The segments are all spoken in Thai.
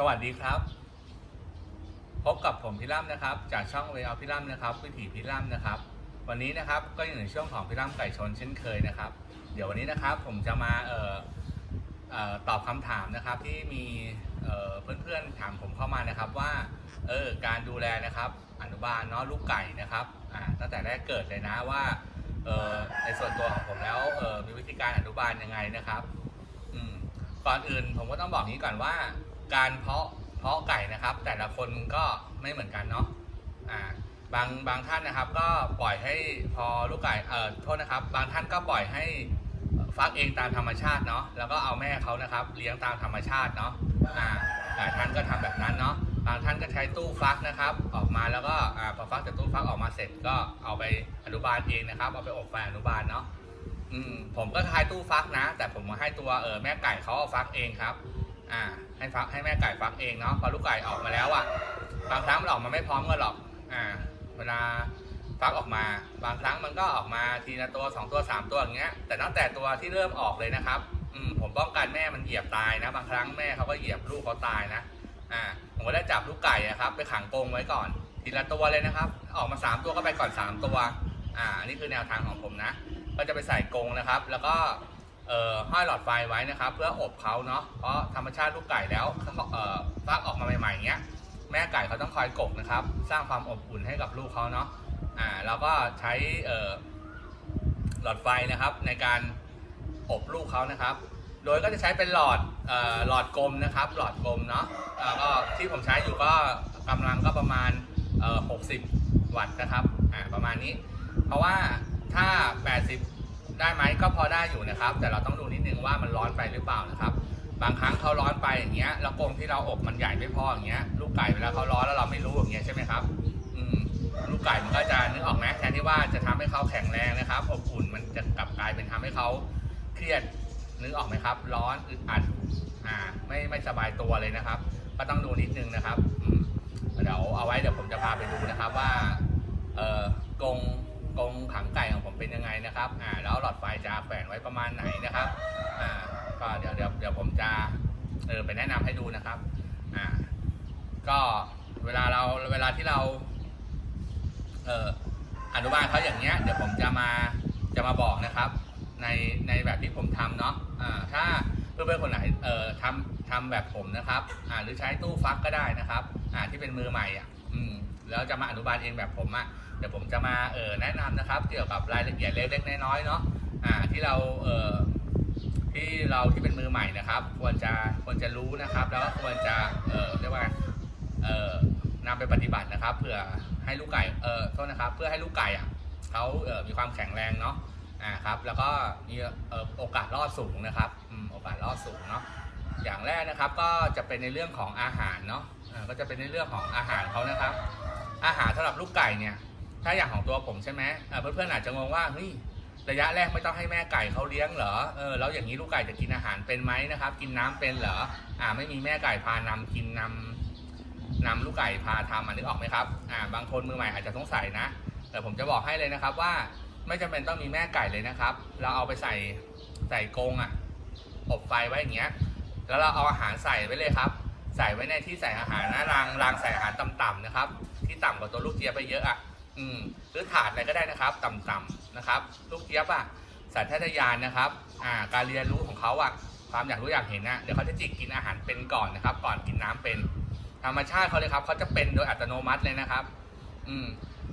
สวัสดีครับ พบกับผมพี่ล่ำนะครับ จากช่องเวลพี่ล่ำนะครับวิถีพี่ล่ำนะครับ วันนี้นะครับก็อยู่ในช่วงของพี่ล่ำไก่ชนเช่นเคยนะครับ เดี๋ยววันนี้นะครับผมจะมาเอ่อเอ่อตอบคำถามนะครับที่มีเอ่อเพื่อนๆถามผมเข้ามานะครับว่าเออการดูแลนะครับอนุบาลเนาะลูกไก่นะครับอ่าตั้งแต่แรกเกิดเลยนะว่าเออในส่วนตัวของผมแล้วเออมีวิธีการอนุบาลยังไงนะครับอืมก่อนอื่นผมก็ต้องบอกนี้ก่อนว่า การเพาะเพาะไก่นะครับ แต่ละคนก็ไม่เหมือนกันเนาะอ่าบางบางท่านนะครับก็ปล่อยให้พอลูกไก่เอ่อโทษนะครับ บางท่านก็ปล่อยให้ฟักเองตามธรรมชาติเนาะแล้วก็เอาแม่เขานะครับ เลี้ยงตามธรรมชาติเนาะอ่าหลายท่านก็ทำแบบนั้นเนาะบางท่านก็ใช้ตู้ฟักนะครับ ออกมาแล้วก็อ่าพอฟักจากตู้ฟักออกมาเสร็จก็เอาไปอนุบาลเองนะครับ เอาไปอบไฟอนุบาลเนาะอืมผมก็คล้ายตู้ฟักนะ แต่ผมมาให้ตัวเออแม่ไก่เขาเอาฟักเองครับ อ่า ให้ฟักให้แม่ไก่ฟักเองเนาะพอลูกไก่ออกมาแล้วอะ่ะบางครั้งมันออกมาไม่พร้อมกันหรอก อ่า เวลาฟักออกมา บางครั้งมันก็ออกมาทีละตัวสองตัวสามตัวอย่างเงี้ย แต่ตั้งแต่ตัวที่เริ่มออกเลยนะครับ อืมผมป้องกันแม่มันเหยียบตายนะ บางครั้งแม่เขาก็เหยียบลูกเขาตายนะ อ่า ผมก็ได้จับลูกไก่อะครับ ไปขังกรงไว้ก่อน ทีละตัวเลยนะครับ ออกมาสามตัวก็ไปก่อนสามตัว อ่าอันนี้คือแนวทางของผมนะ ก็จะไปใส่กรงนะครับ แล้วก็ ห้อยหลอดไฟไว้นะครับ เพื่ออบเขาเนาะเพราะธรรมชาติลูกไก่แล้วฟักออกมาใหม่ๆอย่างเงี้ยแม่ไก่เขาต้องคอยกกนะครับ สร้างความอบอุ่นให้กับลูกเขาเนาะอ่าแล้วก็ใช้หลอดไฟนะครับ ในการอบลูกเขานะครับ โดยก็จะใช้เป็นหลอดหลอดกลมนะครับ หลอดกลมเนาะแล้วก็ที่ผมใช้อยู่ก็กำลังก็ประมาณ 60 วัตต์นะครับอ่าประมาณนี้ เพราะว่าถ้า 80 ได้ไหมก็พอได้อยู่นะครับ แต่เราต้องดูนิดนึงว่ามันร้อนไปหรือเปล่านะครับ บางครั้งเขาร้อนไปอย่างเงี้ยแล้วกรงที่เราอบมันใหญ่ไม่พออย่างเงี้ยลูกไก่เวลาเขาร้อนแล้วเราไม่รู้อย่างเงี้ยใช่ไหมครับอืมลูกไก่มันก็จะนึกออกไหมแทนที่ว่าจะทำให้เขาแข็งแรงนะครับอบอุ่นมันจะกลับกลายเป็นทำให้เขาเครียดนึกออกไหมครับ ร้อนอึดอัดอ่าไม่ไม่สบายตัวเลยนะครับ ก็ต้องดูนิดนึงนะครับเดี๋ยวเอาไว้เดี๋ยวผมจะพาไปดูนะครับว่าเอ่อกรง กรงขังไก่ของผมเป็นยังไงนะครับอ่าแล้วหลอดไฟจะแขวนไว้ประมาณไหนนะครับอ่าก็เดี๋ยวเดี๋ยวเดี๋ยวผมจะเออไปแนะนำให้ดูนะครับอ่าก็เวลาเราเวลาที่เราเอออนุบาลเขาอย่างเงี้ยเดี๋ยวผมจะมาจะมาบอกนะครับ ในในแบบที่ผมทำเนาะอ่าถ้า เพื่อนๆคนไหนเอ่อทำทำแบบผมนะครับอ่าหรือใช้ตู้ฟักก็ได้นะครับอ่าที่เป็นมือใหม่อะอืมแล้วจะมาอนุบาลเองแบบผมอะเดี๋ยวผมจะมาเออแนะนำนะครับ เกี่ยวกับรายละเอียดเล็กๆน้อยๆเนาะอ่าที่เราเออที่เราที่เป็นมือใหม่นะครับ ควรจะควรจะรู้นะครับ แล้วก็ควรจะเออเรียกว่าเออนำไปปฏิบัตินะครับเพื่อให้ลูกไก่เออโทษนะครับ เพื่อให้ลูกไก่อะเขาเออมีความแข็งแรงเนาะ อ่าครับแล้วก็มีโอกาสรอดสูงนะครับโอกาสรอดสูงเนาะอย่างแรกนะครับก็จะเป็นในเรื่องของอาหารเนาะก็จะเป็นในเรื่องของอาหารเขานะครับ อาหารสำหรับลูกไก่เนี่ย ถ้าอย่างของตัวผมใช่ไหมเพื่อนๆอาจจะงงว่าเฮ้ยระยะแรกไม่ต้องให้แม่ไก่เขาเลี้ยงเหรอเออแล้วอย่างนี้ลูกไก่จะกินอาหารเป็นไหมนะครับ กินน้ำเป็นเหรออ่าไม่มีแม่ไก่พานำกินนำนำลูกไก่พาทำอะนึกออกไหมครับอ่าบางคนมือใหม่อาจจะสงสัยนะแต่ผมจะบอกให้เลยนะครับว่า ไม่จำเป็นต้องมีแม่ไก่เลยนะครับ เราเอาไปใส่ใส่กรงอะอบไฟไว้อย่างเงี้ย แล้วเราเอาอาหารใส่ไว้เลยครับ ใส่ไว้ในที่ใส่อาหารนะรางรางใส่อาหารต่ำๆนะครับ ที่ต่ำกว่าตัวลูกเจี๊ยบไปเยอะอะ อืมหรือถาดอะไรก็ได้นะครับ ต่ำๆนะครับ ลูกเจี๊ยบอะสัญชาตญาณนะครับ อ่า การเรียนรู้ของเขาอะ ความอยากรู้อยากเห็นนะเดี๋ยวเขาจะจิกกินอาหารเป็นก่อนนะครับ ก่อนกินน้ำเป็น ธรรมชาติเขาเลยครับเขาจะเป็นโดยอัตโนมัติเลยนะครับ อืม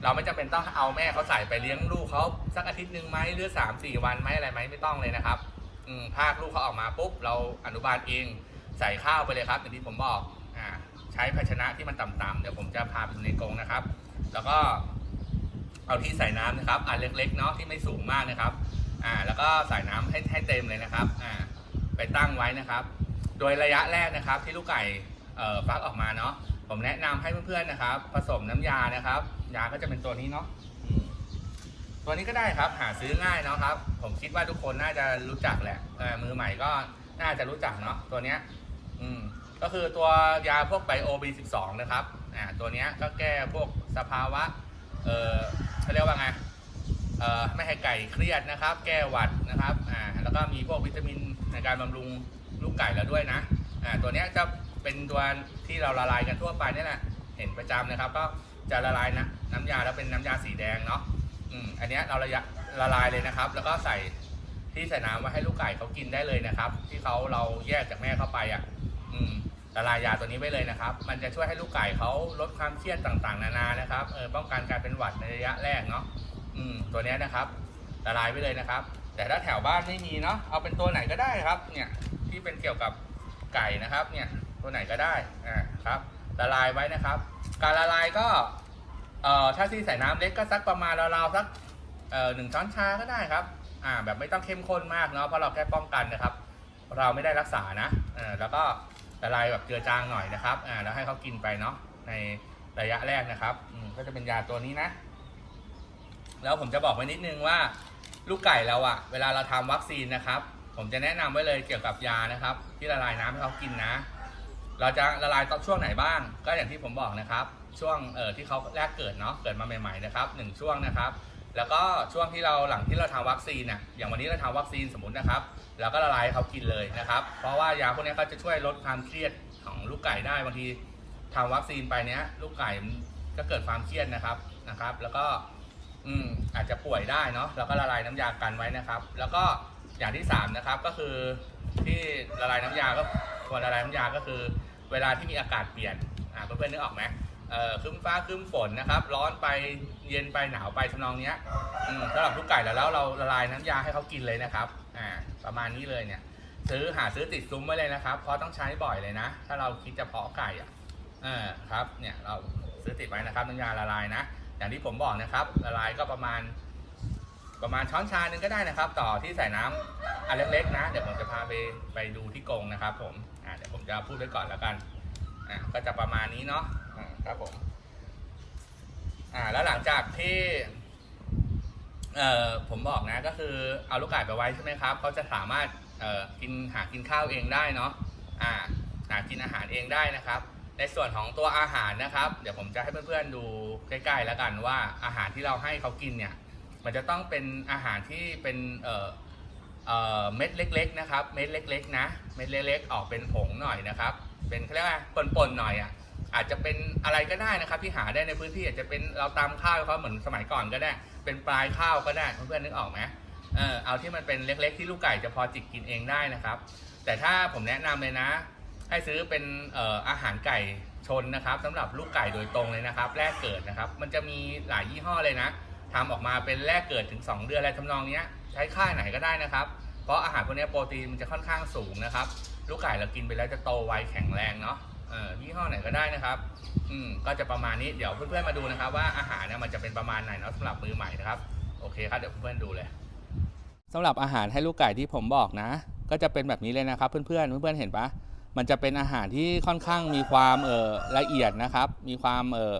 เราไม่จำเป็นต้องเอาแม่เขาใส่ไปเลี้ยงลูกเขาสักอาทิตย์หนึ่งไหมหรือสามสี่วันไหมอะไรไหมไม่ต้องเลยนะครับอืมภาคลูกเขาออกมาปุ๊บเราอนุบาลเองใส่ข้าวไปเลยครับอย่างที่ผมบอกอ่าใช้ภาชนะที่มันต่ำๆเดี๋ยวผมจะพาไปดูในกรงนะครับ แล้วก็เอาที่ใส่น้ำนะครับอันเล็กๆเนาะที่ไม่สูงมากนะครับอ่าแล้วก็ใส่น้ำให้ให้เต็มเลยนะครับอ่าไปตั้งไว้นะครับ โดยระยะแรกนะครับที่ลูกไก่เอ่อฟักออกมาเนาะ ผมแนะนำให้เพื่อนๆนะครับ ผสมน้ำยานะครับ ยาก็จะเป็นตัวนี้เนาะตัวนี้ก็ได้ครับ หาซื้อง่ายเนาะครับ ผมคิดว่าทุกคนน่าจะรู้จักแหละมือใหม่ก็น่าจะรู้จักเนาะตัวเนี้ย อืม ก็คือตัวยาพวกไบโอบีสิบสองนะครับอ่าตัวเนี้ยก็แก้พวกสภาวะ เออเขาเรียกว่าไงเอ่อไม่ให้ไก่เครียดนะครับ แก้หวัดนะครับอ่าแล้วก็มีพวกวิตามินในการบำรุงลูกไก่แล้วด้วยนะอ่าตัวเนี้ยจะ เป็นตัวที่เราละลายกันทั่วไปนี่แหละเห็นประจำนะครับ ก็จะละลายนะน้ำยาแล้วเป็นน้ำยาสีแดงเนาะอืมอันนี้เราละยะละลายเลยนะครับ แล้วก็ใส่ที่ใส่น้ำไว้ให้ลูกไก่เขากินได้เลยนะครับ ที่เขาเราแยกจากแม่เข้าไปอะ อืมละลายยาตัวนี้ไว้เลยนะครับ มันจะช่วยให้ลูกไก่เขาลดความเครียดต่างๆ นานานะครับเออป้องกันการเป็นหวัดในระยะแรกเนาะอืมตัวนี้นะครับ ละลายไว้เลยนะครับ แต่ถ้าแถวบ้านไม่มีเนาะเอาเป็นตัวไหนก็ได้ครับ เนี่ยที่เป็นเกี่ยวกับไก่นะครับ เนี่ย ตัวไหนก็ได้อ่าครับละลายไว้นะครับ การละลายก็เอ่อถ้าที่ใส่น้ำเล็กก็สักประมาณราวๆสักเอ่อหนึ่งช้อนชาก็ได้ครับอ่าแบบไม่ต้องเข้มข้นมากเนาะเพราะเราแค่ป้องกันนะครับ เราไม่ได้รักษานะเออแล้วก็ละลายแบบเจือจางหน่อยนะครับอ่าแล้วให้เขากินไปเนาะในระยะแรกนะครับอืมก็จะเป็นยาตัวนี้นะ แล้วผมจะบอกไว้นิดนึงว่าลูกไก่เราอะเวลาเราทำวัคซีนนะครับ ผมจะแนะนำไว้เลยเกี่ยวกับยานะครับ ที่ละลายน้ำให้เขากินนะ เราจะละลายตอนช่วงไหนบ้าง ก็อย่างที่ผมบอกนะครับ ช่วงเอ่อที่เขาแรกเกิดเนาะเกิดมาใหม่ๆนะครับหนึ่งช่วงนะครับ แล้วก็ช่วงที่เราหลังที่เราทำวัคซีนน่ะอย่างวันนี้เราทำวัคซีนสมมตินะครับเราก็ละลายเขากินเลยนะครับ เพราะว่ายาพวกนี้ก็จะช่วยลดความเครียดของลูกไก่ได้บางทีทำวัคซีนไปเนี้ยลูกไก่ก็เกิดความเครียดนะครับนะครับ แล้วก็อืมอาจจะป่วยได้เนาะเราก็ละลายน้ำยากันไว้นะครับ แล้วก็อย่างที่สามนะครับก็คือที่ละลายน้ำยาก็ควรละลายน้ำยาก็คือ เวลาที่มีอากาศเปลี่ยนอ่าเพื่อนๆนึกออกไหมเอ่อครึ้มฟ้าครึ้มฝนนะครับ ร้อนไปเย็นไปหนาวไปทำนองเนี้ยอืมสำหรับลูกไก่แล้วแล้วเราละลายน้ำยาให้เขากินเลยนะครับอ่าประมาณนี้เลยเนี่ย ซื้อหาซื้อติดซุ้มไว้เลยนะครับ เพราะต้องใช้บ่อยเลยนะ ถ้าเราคิดจะเพาะไก่อะเออครับเนี่ยเราซื้อติดไว้นะครับน้ำยาละลายนะ อย่างที่ผมบอกนะครับละลายก็ประมาณ ประมาณช้อนชาหนึ่งก็ได้นะครับ ต่อที่ใส่น้ำอันเล็กๆนะ เดี๋ยวผมจะพาไปไปดูที่กรงนะครับผมอ่าเดี๋ยวผมจะพูดไว้ก่อนแล้วกันอ่าก็จะประมาณนี้เนาะอ่าครับผมอ่าแล้วหลังจากที่เอ่อผมบอกนะก็คือเอาลูกไก่ไปไว้ใช่ไหมครับเขาจะสามารถเอ่อกินหากินข้าวเองได้เนาะอ่าหากินอาหารเองได้นะครับ ในส่วนของตัวอาหารนะครับ เดี๋ยวผมจะให้เพื่อนๆดูใกล้ๆแล้วกันว่าอาหารที่เราให้เขากินเนี่ย มันจะต้องเป็นอาหารที่เป็นเอ่อเอ่อเม็ดเล็กๆนะครับ เม็ดเล็กๆนะ เม็ดเล็กๆ ออกเป็นผงหน่อยนะครับ เป็นเขาเรียกว่าป่นๆหน่อยอะ อาจจะเป็นอะไรก็ได้นะครับ ที่หาได้ในพื้นที่อาจจะเป็นเราตำข้าวเขาเหมือนสมัยก่อนก็ได้ เป็นปลายข้าวก็ได้เพื่อนๆนึกออกไหมเออเอาที่มันเป็นเล็กๆ ที่ลูกไก่จะพอจิกกินเองได้นะครับ แต่ถ้าผมแนะนำเลยนะ ให้ซื้อเป็นเอ่ออาหารไก่ชนนะครับสำหรับลูกไก่โดยตรงเลยนะครับ แรกเกิดนะครับ มันจะมีหลายยี่ห้อเลยนะ ทำออกมาเป็นแรกเกิดถึง 2 เดือนอะไรทำนองเนี้ยใช้ค่ายไหนก็ได้นะครับ เพราะอาหารพวกนี้โปรตีนมันจะค่อนข้างสูงนะครับ ลูกไก่เรากินไปแล้วจะโตไวแข็งแรงเนาะเออยี่ห้อไหนก็ได้นะครับ อืมก็จะประมาณนี้เดี๋ยวเพื่อนๆมาดูนะครับ ว่าอาหารเนี่ยมันจะเป็นประมาณไหนเนาะสำหรับมือใหม่นะครับโอเคครับเดี๋ยวเพื่อนๆดูเลยสำหรับอาหารให้ลูกไก่ที่ผมบอกนะ ก็จะเป็นแบบนี้เลยนะครับ เพื่อนๆเพื่อนๆเห็นปะมันจะเป็นอาหารที่ค่อนข้างมีความเออละเอียดนะครับ มีความเออ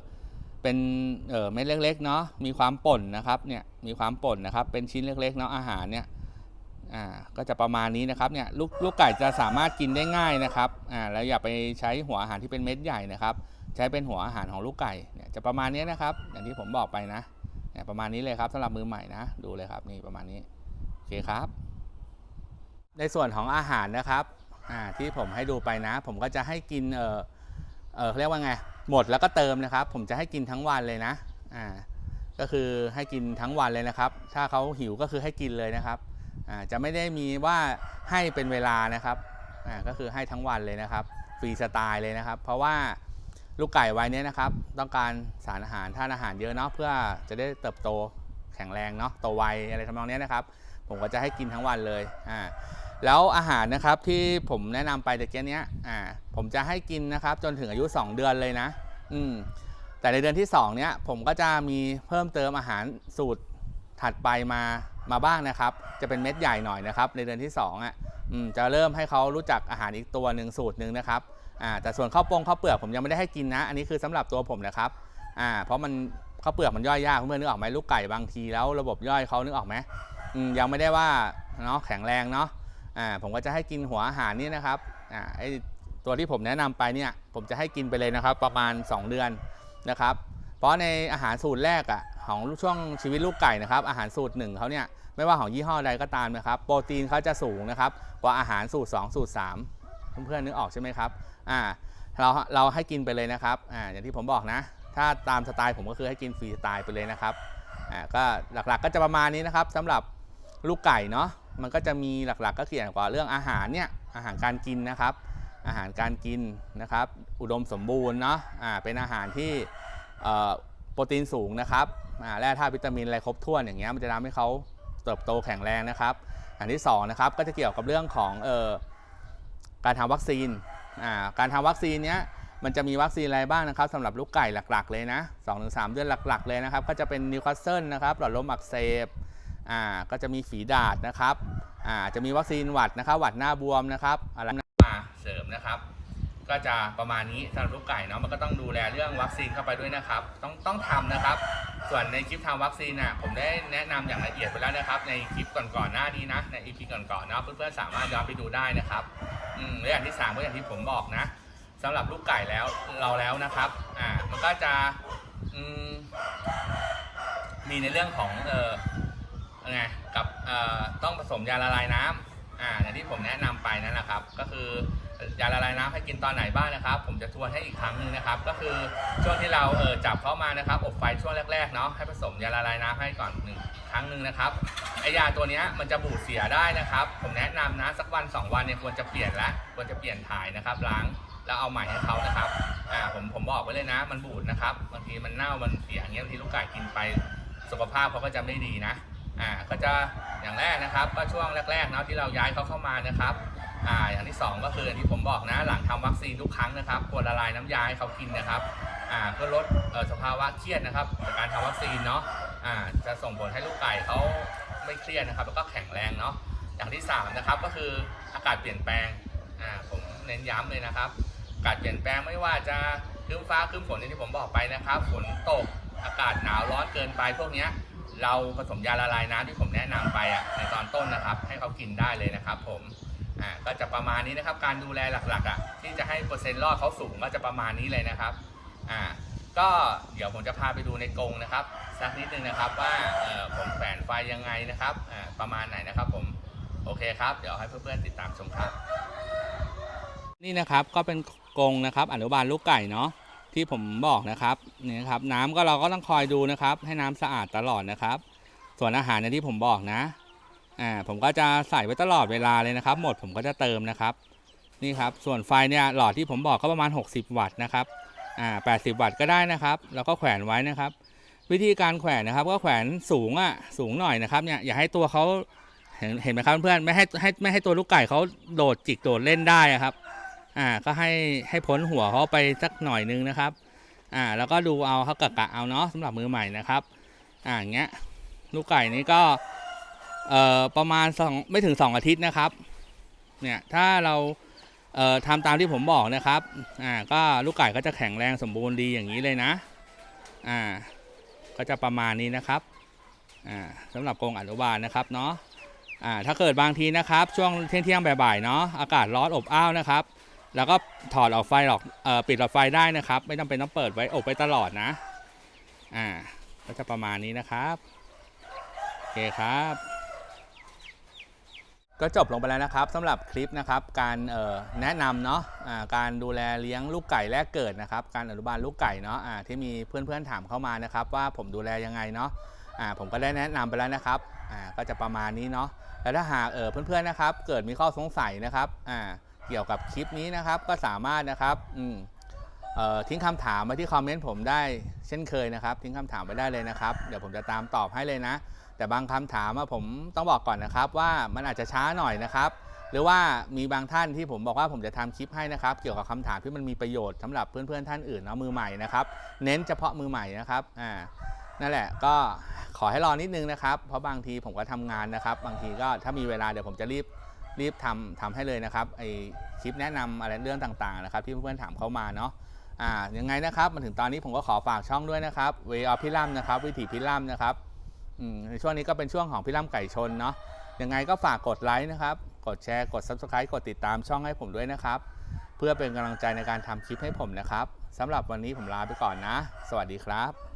เป็นเเม็ดเล็กๆเนาะมีความป่นนะครับเนี่ยมีความป่นนะครับ เป็นชิ้นเล็กๆเนาะอาหารเนี่ยอ่าก็จะประมาณนี้นะครับเนี่ยลูกลูกไก่จะสามารถกินได้ง่ายนะครับอ่าแล้วอย่าไปใช้หัวอาหารที่เป็นเม็ดใหญ่นะครับ ใช้เป็นหัวอาหารของลูกไก่เนี่ยจะประมาณนี้นะครับ อย่างที่ผมบอกไปนะเนี่ยประมาณนี้เลยครับสำหรับมือใหม่นะดูเลยครับนี่ประมาณนี้โอเคครับ ในส่วนของอาหารนะครับอ่าที่ผมให้ดูไปนะ ผมก็จะให้กินเออเออเรียกว่าไง หมดแล้วก็เติมนะครับ ผมจะให้กินทั้งวันเลยนะอ่าก็คือให้กินทั้งวันเลยนะครับ ถ้าเขาหิวก็คือให้กินเลยนะครับอ่าจะไม่ได้มีว่าให้เป็นเวลานะครับอ่าก็คือให้ทั้งวันเลยนะครับฟรีสไตล์เลยนะครับ เพราะว่าลูกไก่วัยนี้นะครับ ต้องการสารอาหารธาตุอาหารเยอะเนาะเพื่อจะได้เติบโตแข็งแรงเนาะโตไวอะไรทำนองนี้นะครับ ผมก็จะให้กินทั้งวันเลยอ่า แล้วอาหารนะครับที่ผมแนะนำไปแตะเกียเนี้ยอ่าผมจะให้กินนะครับจนถึงอายุ 2 เดือนเลยนะ อืมแต่ในเดือนที่ 2 เนี้ยผมก็จะมีเพิ่มเติมอาหารสูตรถัดไปมามาบ้างนะครับ จะเป็นเม็ดใหญ่หน่อยนะครับ ในเดือนที่ 2อะอืมจะเริ่มให้เขารู้จักอาหารอีกตัวหนึ่งสูตรหนึ่งนะครับอ่าแต่ส่วนข้าวปงข้าวเปลือกผมยังไม่ได้ให้กินนะ อันนี้คือสำหรับตัวผมนะครับอ่าเพราะมันข้าวเปลือกมันย่อยยากเพื่อนนึกออกไหมลูกไก่บางทีแล้วระบบย่อยเขานึกออกไหมยังไม่ได้ว่าเนาะแข็งแรงเนาะ อ่าผมก็จะให้กินหัวอาหารนี่นะครับอ่าไอตัวที่ผมแนะนำไปเนี่ยผมจะให้กินไปเลยนะครับประมาณ 2 เดือนนะครับ เพราะในอาหารสูตรแรกอะ่ะของช่วงชีวิตลูกไก่นะครับ อาหารสูตรหนึ่งเขาเนี่ยไม่ว่าของยี่ห้อใดก็ตามนะครับ โปรตีนเขาจะสูงนะครับกว่าอาหารสูตร 2 สูตร 3 เพื่อนๆนึกออกใช่ไหมครับอ่าเราเราให้กินไปเลยนะครับอ่าอย่างที่ผมบอกนะ ถ้าตามสไตล์ผมก็คือให้กินฟรีสไตล์ไปเลยนะครับอ่าก็หลักๆก็จะประมาณนี้นะครับสำหรับลูกไก่เนาะ มันก็จะมีหลักๆ ก็เกี่ยวกับเรื่องอาหารเนี่ยอาหารการกินนะครับ อาหารการกินนะครับ อุดมสมบูรณ์เนาะอ่าเป็นอาหารที่โปรตีนสูงนะครับอ่าแร่ธาตุวิตามินอะไรครบถ้วนอย่างเงี้ยมันจะทำให้เขาเติบโตแข็งแรงนะครับอันที่2นะครับก็จะเกี่ยวกับเรื่องของเออการทำวัคซีนอ่าการทำวัคซีนเนี้ยมันจะมีวัคซีนอะไรบ้างนะครับสำหรับลูกไก่หลักๆ เลยนะ2-3 เดือนหลัก ๆ เลยนะครับ ก็จะเป็นนิวคาสเซิลนะครับหลอดลมอักเสบ อ่าก็จะมีฝีดาษนะครับอ่าจะมีวัคซีนหวัดนะครับหวัดหน้าบวมนะครับอะไรมาเสริมนะครับ ก็จะประมาณนี้สำหรับลูกไก่เนาะมันก็ต้องดูแลเรื่องวัคซีนเข้าไปด้วยนะครับ ต้องต้องทำนะครับ ส่วนในคลิปทำวัคซีนน่ะผมได้แนะนำอย่างละเอียดไปแล้วนะครับ ในคลิปก่อนๆหน้านี้นะใน EP ก่อนๆเนาะเพื่อนๆสามารถย้อนไปดูได้นะครับอืมและอย่างที่สามก็อย่างที่ผมบอกนะสำหรับลูกไก่แล้วเราแล้วนะครับอ่ามันก็จะอืมมีในเรื่องของเออ ไงกับต้องผสมยาละลายน้ำอ่าอย่างที่ผมแนะนำไปนั่นแหละครับ ก็คือยาละลายน้ำให้กินตอนไหนบ้างนะครับ ผมจะทวนให้อีกครั้งหนึงนะครับ ก็คือช่วงที่เราเออจับเข้ามานะครับ อบไฟช่วงแรกๆเนาะให้ผสมยาละลายน้ำให้ก่อนหนึ่งครั้งหนึ่งนะครับไอยาตัวนี้มันจะบูดเสียได้นะครับ ผมแนะนำนะสักวันสองวันเนี่ยควรจะเปลี่ยนละควรจะเปลี่ยนถ่ายนะครับ ล้างแล้วเอาใหม่ให้เขานะครับอ่าผมผมบอกไว้เลยนะ มันบูดนะครับบางทีมันเน่ามันเสียอย่างเงี้ยบางทีลูกไก่กินไป สุขภาพเขาก็จะไม่ดีนะ อ่าก็จะอย่างแรกนะครับ ก็ช่วงแรกๆเนาะที่เราย้ายเขาเข้ามานะครับอ่าอย่างที่สองก็คืออย่างที่ผมบอกนะหลังทำวัคซีนทุกครั้งนะครับควรละลายน้ำยาให้เขากินนะครับอ่าเพื่อลดสภาวะเครียดนะครับจากการทำวัคซีนเนาะอ่าจะส่งผลให้ลูกไก่เขาไม่เครียดนะครับ แล้วก็แข็งแรงเนาะอย่างที่สามนะครับก็คืออากาศเปลี่ยนแปลงอ่าผมเน้นย้ำเลยนะครับอากาศเปลี่ยนแปลงไม่ว่าจะครึ้มฟ้าครึ้มฝนอย่างที่ผมบอกไปนะครับฝนตกอากาศหนาวร้อนเกินไปพวกเนี้ย เราผสมยาละลายน้ำที่ผมแนะนำไปอะในตอนต้นนะครับ ให้เขากินได้เลยนะครับ ผมอ่าก็จะประมาณนี้นะครับ การดูแลหลักๆอะที่จะให้เปอร์เซ็นต์รอดเขาสูงก็จะประมาณนี้เลยนะครับอ่าก็เดี๋ยวผมจะพาไปดูในกรงนะครับสักนิดนึงนะครับว่าเอ่อผมแฝนไฟยังไงนะครับอ่าประมาณไหนนะครับผมโอเคครับ เดี๋ยวให้เพื่อนๆติดตามชมครับ นี่นะครับก็เป็นกรงนะครับอนุบาลลูกไก่เนาะ ที่ผมบอกนะครับนี่นะครับ น้ำก็เราก็ต้องคอยดูนะครับ ให้น้ำสะอาดตลอดนะครับ ส่วนอาหารในที่ผมบอกนะอ่าผมก็จะใส่ไว้ตลอดเวลาเลยนะครับ หมดผมก็จะเติมนะครับนี่ครับ ส่วนไฟเนี่ยหลอดที่ผมบอกก็ประมาณ 60 วัตต์นะครับอ่า80 วัตต์ก็ได้นะครับ แล้วก็แขวนไว้นะครับ วิธีการแขวนนะครับ ก็แขวนสูงอะสูงหน่อยนะครับเนี่ยอย่าให้ตัวเขาเห็นเห็นไหมครับเพื่อนไม่ให้ให้ไม่ให้ตัวลูกไก่เขาโดดจิกโดดเล่นได้อะครับ อ่าก็ให้ให้พ้นหัวเขาไปสักหน่อยนึงนะครับอ่าแล้วก็ดูเอาเขากะกะเอาเนาะสำหรับมือใหม่นะครับอ่าอย่างเงี้ยลูกไก่นี้ก็เอ่อประมาณสองไม่ถึง 2 อาทิตย์นะครับเนี่ยถ้าเราเอ่อทำตามที่ผมบอกนะครับอ่าก็ลูกไก่ก็จะแข็งแรงสมบูรณ์ดีอย่างนี้เลยนะอ่าก็จะประมาณนี้นะครับอ่าสำหรับกรงอนุบาลนะครับเนาะอ่าถ้าเกิดบางทีนะครับ ช่วงเที่ยงเที่ยงบ่ายๆเนาะอากาศร้อนอบอ้าวนะครับ แล้วก็ถอดออกไฟหรอกเอ่อปิดหลอดไฟได้นะครับ ไม่จำเป็นต้องเปิดไว้อบไว้ตลอดนะ อ่า ก็จะประมาณนี้นะครับโอเคครับ ก็จบลงไปแล้วนะครับสำหรับคลิปนะครับ การแนะนำเนาะอ่าการดูแลเลี้ยงลูกไก่แรกเกิดนะครับ การอนุบาลลูกไก่เนาะอ่าที่มีเพื่อนๆถามเข้ามานะครับ ว่าผมดูแลยังไงเนาะอ่าผมก็ได้แนะนำไปแล้วนะครับก็จะประมาณนี้เนาะแล้วถ้าหากเเพื่อนๆนะครับ เกิดมีข้อสงสัยนะครับ เกี่ยวกับคลิปนี้นะครับ ก็สามารถนะครับทิ้งคำถามมาที่คอมเมนต์ผมได้เช่นเคยนะครับ ทิ้งคำถามไปได้เลยนะครับ เดี๋ยวผมจะตามตอบให้เลยนะ แต่บางคำถามผมต้องบอกก่อนนะครับ ว่ามันอาจจะช้าหน่อยนะครับ หรือว่ามีบางท่านที่ผมบอกว่าผมจะทำคลิปให้นะครับ เกี่ยวกับคำถามที่มันมีประโยชน์สำหรับเพื่อนๆท่านอื่นเนาะมือใหม่นะครับ เน้นเฉพาะมือใหม่นะครับอ่านั่นแหละก็ขอให้รอนิดนึงนะครับ เพราะบางทีผมก็ทำงานนะครับ บางทีก็ถ้ามีเวลาเดี๋ยวผมจะรีบ รีบทำทำให้เลยนะครับไอคลิปแนะนำอะไรเรื่องต่างๆนะครับที่เพื่อนๆถามเข้ามาเนาะอ่ายังไงนะครับมาถึงตอนนี้ผมก็ขอฝากช่องด้วยนะครับเวอพิลัมนะครับวิถีพิลัมนะครับในช่วงนี้ก็เป็นช่วงของพิลัมไก่ชนเนาะยังไงก็ฝากกดไลค์นะครับกดแชร์กด Subscribe กดติดตามช่องให้ผมด้วยนะครับ เพื่อเป็นกำลังใจในการทำคลิปให้ผมนะครับสำหรับวันนี้ผมลาไปก่อนนะ สวัสดีครับ